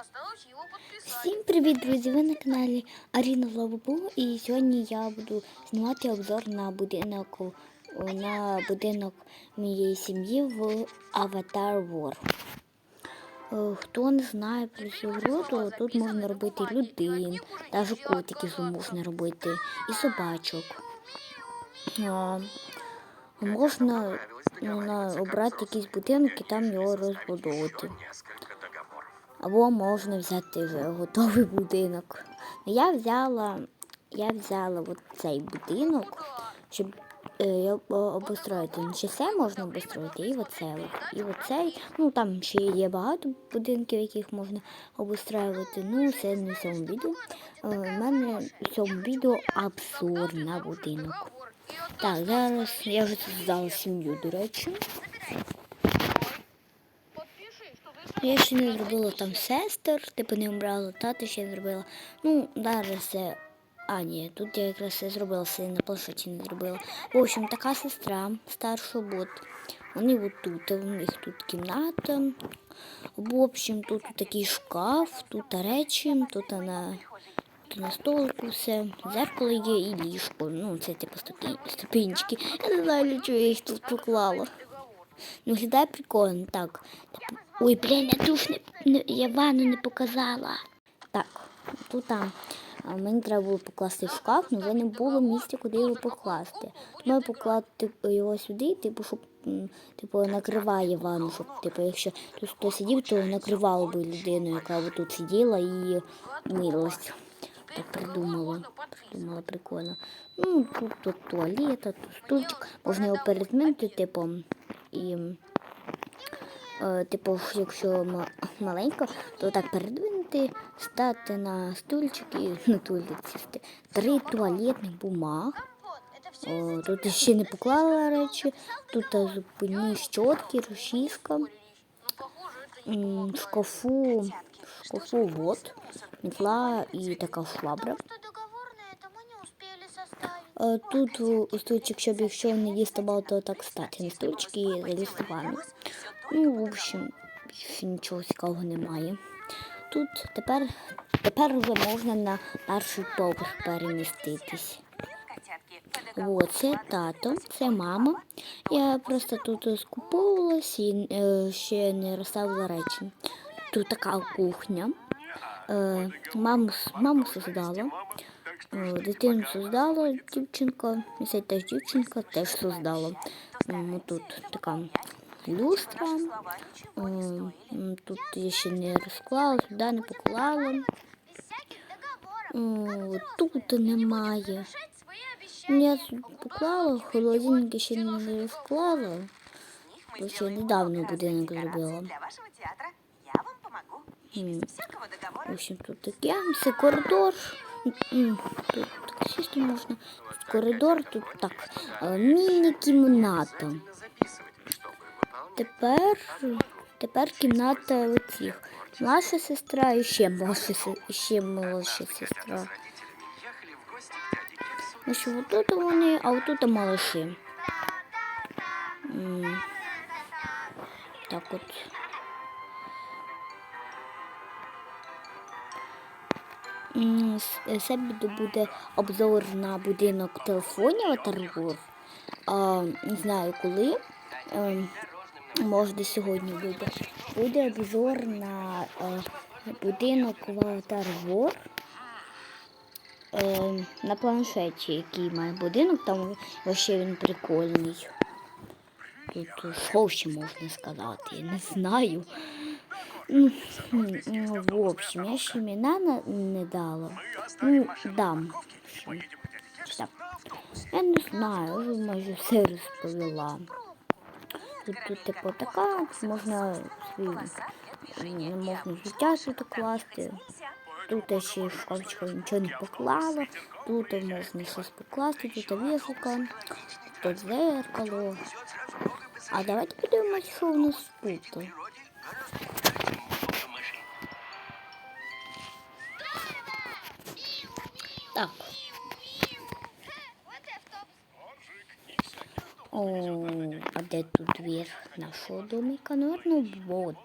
Осталось его подписать. Всім привіт, друзі! Ви на каналі Аріна Лавобу і сьогодні я буду знімати обзор на будинок на будинок моєї сім'ї в Avatar War. Е, Хто не знає про цю гру, то тут можна робити людей, навіть котиків можна робити і собачок. Е, Можна обрати якийсь будинок і там його розбудовувати. Або можна взяти вже готовий будинок. Ну, Я взяла, я взяла цей будинок, щоб е, я- обустроїти. Ну, Ще все можна обустроїти, і оце. І оцей. Ну там ще є багато будинків, яких можна обустроювати. Ну, це не в цьому відео. Е, У мене в цьому відео обзор на будинок. Так, зараз я вже тут здала сім'ю, до речі. Я ще не зробила там сестер, типу не обрала, тата ще не зробила. Ну, зараз це. А, ні, тут я якраз все зробила, все на планшеті не зробила. В общем, така сестра старша бот. Вони от тут, у них тут кімната. В общем, тут такий шкаф, тут речі, тут на, тут на столику все. Зеркало є і ліжко. Ну, це типу ступінчики. Я не знаю, для чого я їх тут поклала. Ну, виглядає прикольно, так. Типу, Ой, блін, я душ не, не я ванну не показала. Так, тут там. Мені треба було покласти в шкаф, але не було місця, куди його покласти. Тому я поклав типу, його сюди, типу, щоб типу, накриває ванну, щоб типу, якщо тут хтось сидів, то накривало би людину, яка тут сиділа і милась. Так придумала. Придумала прикольно. Ну, тут, тут туалет, тут стульчик. Можна його передмінити, типу, і типу, якщо ма- маленько, то так передвинути, стати на стульчик і на туалет сісти. Три туалетних бумаг. Вот, это все О, тут ще не поклала речі. Тут е, зупинні щотки, розчіска. Ну, похоже, это не М, В шкафу, в шкафу вот, метла і така швабра. что договорное, это мы не успели составить. Е, Тут у стульчик, щоб якщо не діставав, то так стати на стульчик і залізти в ванну. Ну, в общем, нічого цікавого немає. Тут тепер, тепер вже можна на перший поверх переміститись. О, це тато, це мама. Я просто тут скуповувалась і е, ще не розставила речі. Тут така кухня. Е, маму, маму создала. Е, Дитину создала дівчинка, це теж дівчинка теж создала. М, Тут така люстра. Е, Тут я ще не розклала, сюди не поклала. О, Тут немає. Я поклала, холодильник ще не розклала. Бо ще недавно будинок зробила. В общем, тут таке, це коридор. Тут сісти можна. Тут коридор, тут так. е, Міні-кімната. Тепер, тепер кімната оцих. Наша сестра і ще і ще молодша сестра. Ну що, отут вони, а отут малыші. Так от. Це буде- обзор на будинок в телефоні не знаю коли. Може сьогодні буде. Буде обзор на е, будинок в Аватар Е, на планшеті, який має будинок, там ще він прикольний. Тут що ще можна сказати, я не знаю. Ну, ну, в общем, я ще імена не дала. Ну, дам. Я не знаю, вже майже все розповіла. Тут, тут типу така, можна свій, можна життя тут класти. Тут ще в шкафчику нічого не поклала. Тут можна щось покласти, тут вішалка, тут зеркало. А давайте подивимось, що у нас тут. Так. Вот и автобус. О, а де тут верх нашого домика? Наверно, вот.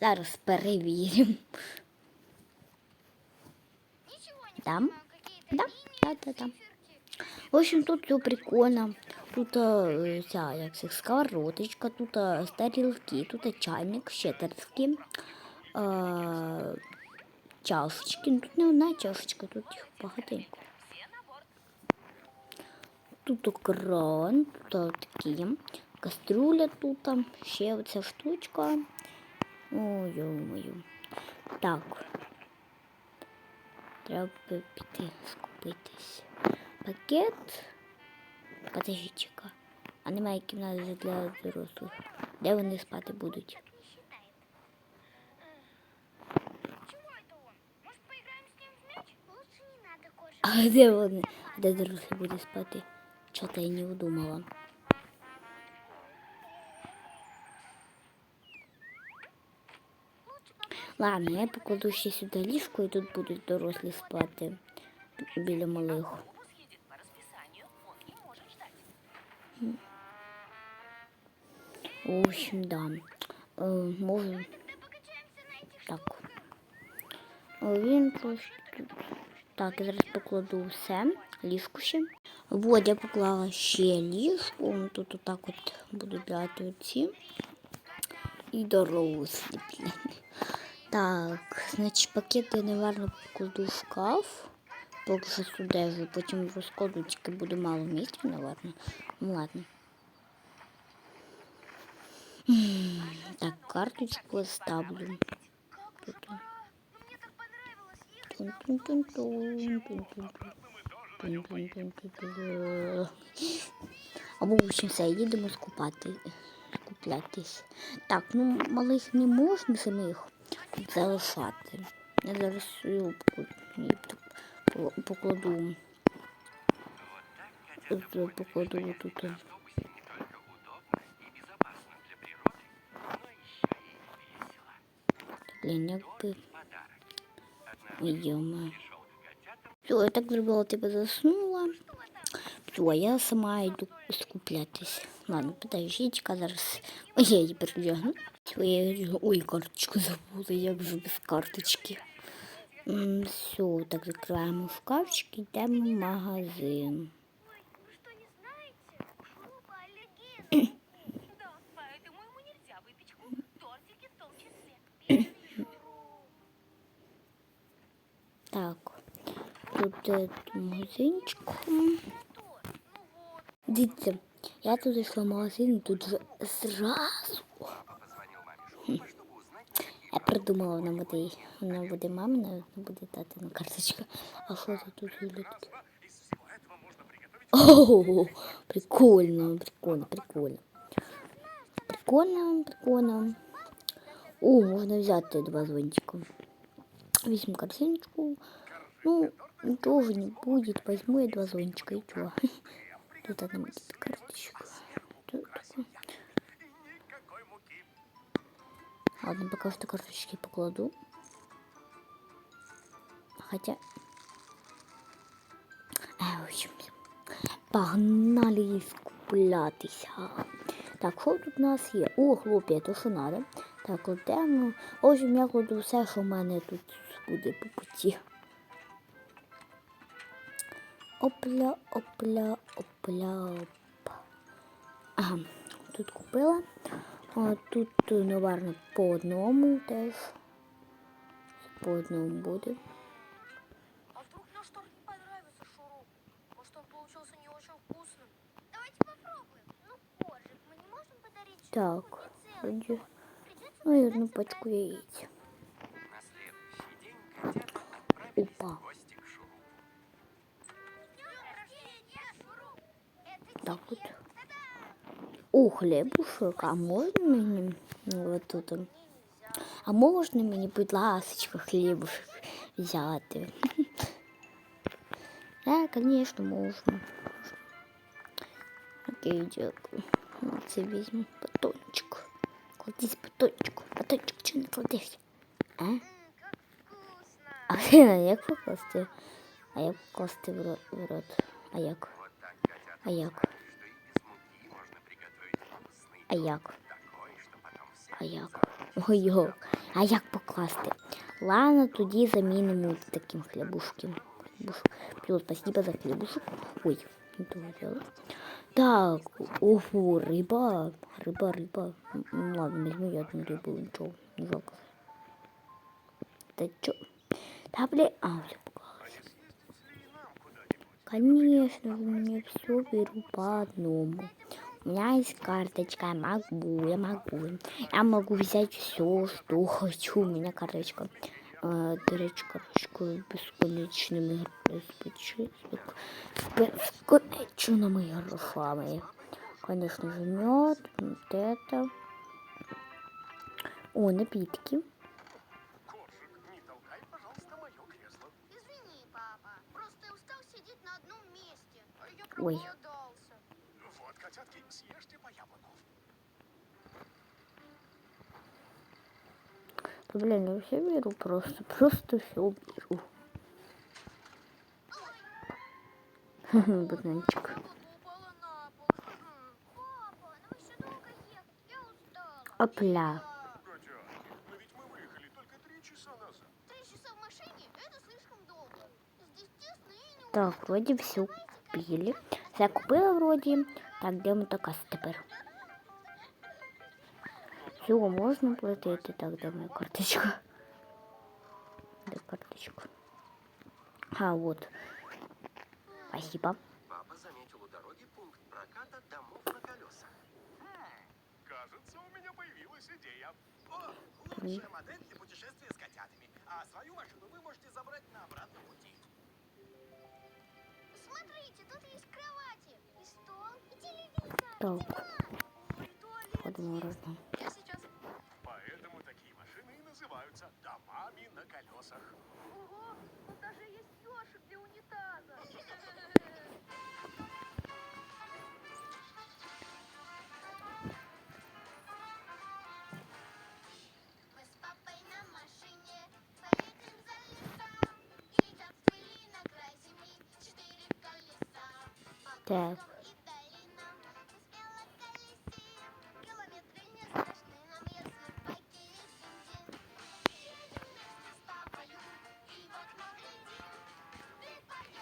Зараз перевіримо. Ничего Да? Да, да, да, да. В общем, тут все прикольно. Тут е, ця, як це, сковородочка, тут е, тарілки, тут чайник, ще тарілки, чашечки. Ну, Тут не одна чашечка, тут їх багатенько. Тут кран, тут такі, кастрюля тут, ще оця штучка. Ой, ё-моё. Так. Треба піти скупитись. Пакет. Подождіть-ка. А немає кімнати для дорослих. Де вони спати будуть? Так не считает. Чего это он? Может, поиграем с ним в мяч? Лучше не надо, кошек. А де вони? А де дорослі будуть спати? Чого-то я не удумала. Ладно, я покладу ще сюди ліжко і тут будуть дорослі спати біля ждать. В общем, да. Е, можу на этих так. Він просто. Так, я зараз покладу все. Ліжко ще. Вот, я поклала ще ліжко. Тут отак от будуть брати оці. І дорослі. Так, значить, пакет я, наверное, покладу в шкаф. Поки що студежу, потім розкладу тільки буде мало місця, наверное. Ну ладно. Так, карточку ставлю. Тут. Ну, мне так понравилось ехать. Тун-тун-тун-тун, тун-тун-тун-тун-тун. Або в общем все, їдемо скупати, скуплятись. Так, ну малих не можна самих залишати. Я зараз свою покладу, е, покладу тут. Блін, якби. Йома. Все, я так зробила, типу заснула. Все, я сама йду скуплятись. Ладно, подождіть-ка зараз. Ой, я її перевдягну. Все, я її- Ой, карточку забула, як же без карточки. Все, так закриваємо шкафчик, йдемо в магазин. Ой, вы что, не знаете? Шуруба аллерген. Да, поэтому ему нельзя выпечку, тортики в том числе. Бедный шуруп. Так, тут е, магазинчик. Что? Ну. Дивіться, я тут зайшла в магазин, тут же зразу. Я придумала, вона буде, вона буде мамина, вона буде татина карточка. А що це тут таке? О, прикольно, прикольно, прикольно. Прикольно, прикольно. О, можна взяти два зонтика. Візьму корзиночку. Ну, ничего же не будет. Возьму я два зонтика и чё? Тут одна будет карточка. Ладно, пока что карточки покладу. Хотя... Е, в общем, погнали скуплятися. Так, що тут у нас є? О, хлопці, то що надо. Так, кладемо. В общем, я кладу все, що в мене тут буде по путі. Опля, опля, опля, оп. Ага, тут купила. А тут, наверное, по одному теж. По одному буде. А вдруг наш торт не понравится шуруп? Может, он получился не очень вкусным? Давайте попробуем. Ну, позже. Мы не можем подарить Так, шурупу не целый вроде- торт. Придется Ну і заказать одну пачку заранее. яєць. На следующий день котята отправились Опа. Так тебе. от. О, хлібушок, а можна мені? Ну, от тут. он. А можна мені, будь ласка, хлібушек взяти? Так, звісно, можна. Окей, дякую. Ну, Це візьму батончик. Кладись батончик. Батончик чи не кладеш? А? М, как вкусно! А як покласти? А як покласти в рот? В рот? А як? Вот так котята А як? А як? А як? Ой, як? А як покласти? Ладно, тоді замінимо таким хлібушком. Хлібуш. Плюс спасибо за хлібушок. Ой, не то взяла. Так, ого, риба. Риба, риба. Ладно, возьму я одну рибу, нічого, не жалко. Та чо? Та бля, а, все поклалось. Конечно, у меня все беру по одному. У меня есть карточка, я могу, я могу. Я могу взять все, что хочу. У меня карточка. Э, з безч- з безконечними грошами. Конечно же, мед, вот это. О, напитки. Коржик, Блин, я все беру просто, просто все беру. Бананчик. Опля. А так, вроде все купили. Закупила вроде. Так, где мы только теперь? Все, можна платити. Так, де моя карточка? Де карточка? А, вот. Спасибо. Папа заметил у дороги пункт проката домов на колесах. Кажется, у меня появилась идея. О, лучшая модель для путешествия с котятами. А свою машину вы можете забрать на обратном пути. Смотрите, тут есть кровати, и стол, и телевизор. Так, Ой, туалет подумала есть. Называются домами на колесах. Ого, тут даже есть ёршик для унитаза. Мы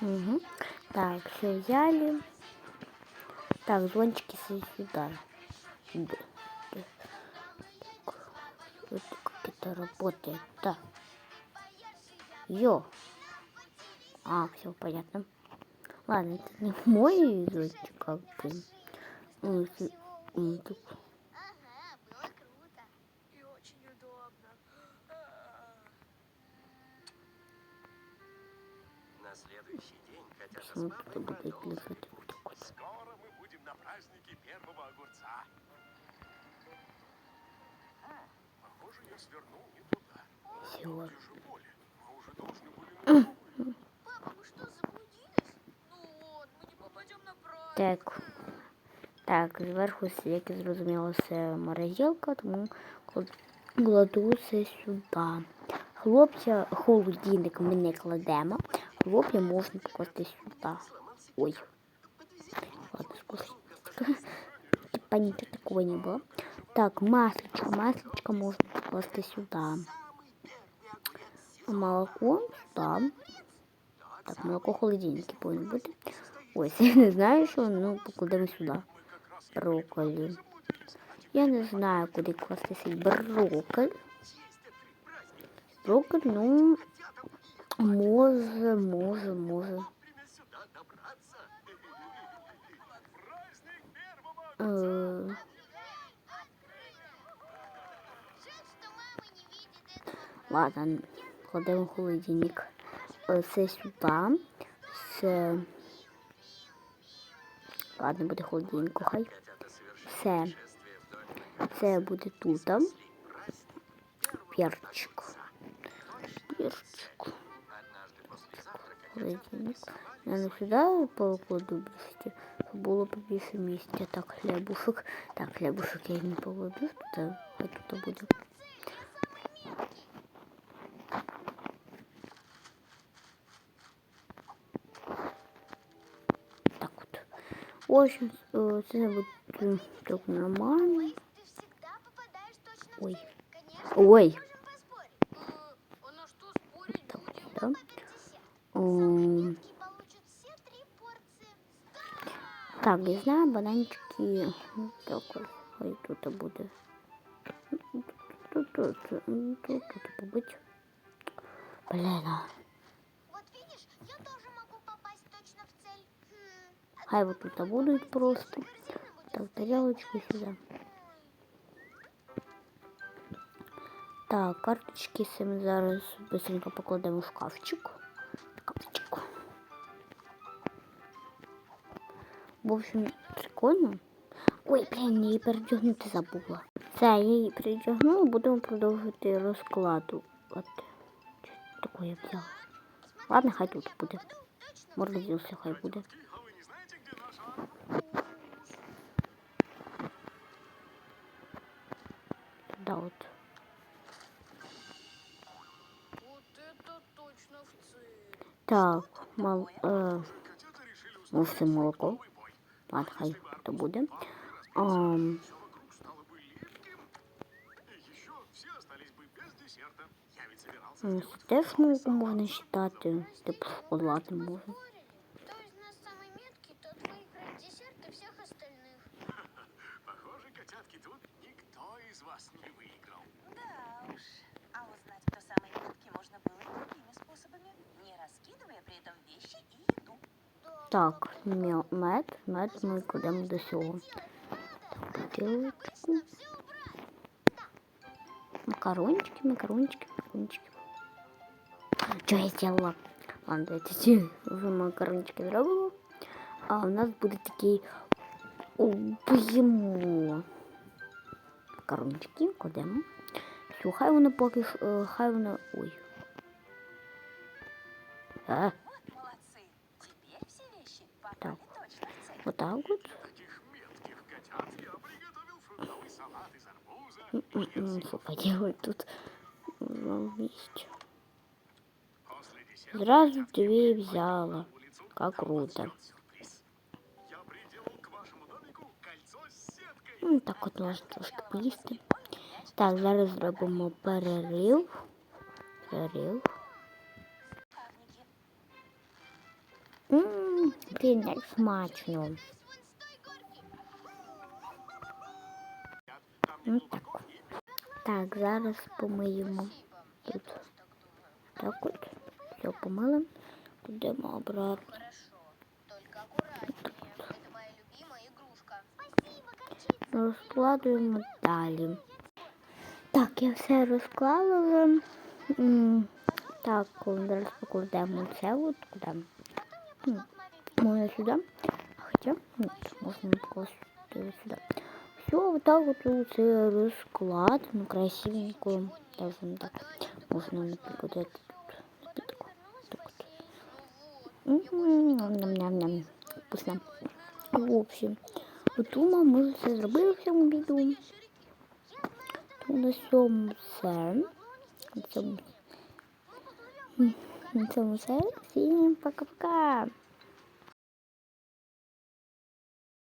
Угу. Так, все взяли. Так, зонтики с- сюда. Так. Вот как это работает. Да. Йо. А, все понятно. Ладно, это не мой зонтик, как бы. Почему папой тут будет продолжили лежать вот путь. так вот? Скоро мы будем на празднике первого огурца. Похоже, я свернул не туда. Всё. Где же поле? Мы уже должны были на другую. Папа, мы что, заблудились? Ну вот, мы не попадем на праздник. Так. Так, зверху, як я зрозуміла, це морозилка, тому кла- кладу це сюди. Хлопця, холодильник ми не кладемо. Хлопця можна покласти сюди. Ой. Ладно, спустя. Типа нічого такого не було. Так, масличко, масличко можна покласти сюди. Молоко сюди. Так, молоко в холодильнику повинно бути. Ось, я не знаю, що, ну, покладемо сюди. Брокколі. Я не знаю, куди класти свій брокколь. Брокколь, ну, може, може, може. Этого. ладно, кладемо холодильник. Це сюди. Це... Ладно, буде в холодильнику, хай. Все. Це буде тут. Перчик. Перчик. Холодильник. Я не сюди покладу більше, щоб було побільше місця. Так, хлібушок. Так, хлібушок я не покладу туди, а тут буде. Так от. В общем, е, це буде так нормально. Ой, ты всегда попадаешь точно Ой. Знаю, бананчики. Так, ось, тут буде. Тут, тут, тут, тут, тут побить. Блін, а. Вот видишь, я тоже могу попасть точно в цель. Хм, хай вот тут будуть просто. Так, тарелочки сюди. Так, карточки цим зараз быстренько покладемо в. Шкафчик. В общем, прикольно. Ой, блін, її передягнути забула. Все, я її передягнула, будемо продовжувати розкладу. От. Що таке я взяла? Ладно, хай тут буде. точно Морозився хай буде. Да, от. Вот. Так, мал, е, Котята решили ну, молоко. Ладно, хай то буде. А, Теж мовку можна читати, типу шоколади можна. способами, вещи и Так, мед, мед ми кладемо до цього. Бутилочку. Макарончики, макарончики, макарончики. Що я зробила? Ладно, давайте вже макарончики зробимо. А у нас буде такий об'ємо. Макарончики кладемо. Все, хай воно поки е, хай воно. Ой. А, Вот так вот. Что поделать тут? Сразу две взяла. Как круто. Ну, так вот можно трошки поїсти. Так, зараз зробимо перерив. Перерив. Ммм. Блін, як смачно. Ну так. Так, зараз помиємо тут. Так от. Все помили. Підемо обратно. Горчица. Розкладуємо далі. Так, я все розклала Так, зараз покладемо це от куди. М, Можна сюди. Хоча ні, можна покласти сюди. Все, вот так вот це розклад. Ну, красивенько. Даже не так. Можна, наприклад, это тут. напитку. Так от. М, Ням-ням-ням. Вкусно. В общем, от дома ми все зробили в цьому відео. Тому на цьому все. На цьому, на цьому все. Всім пока-пока.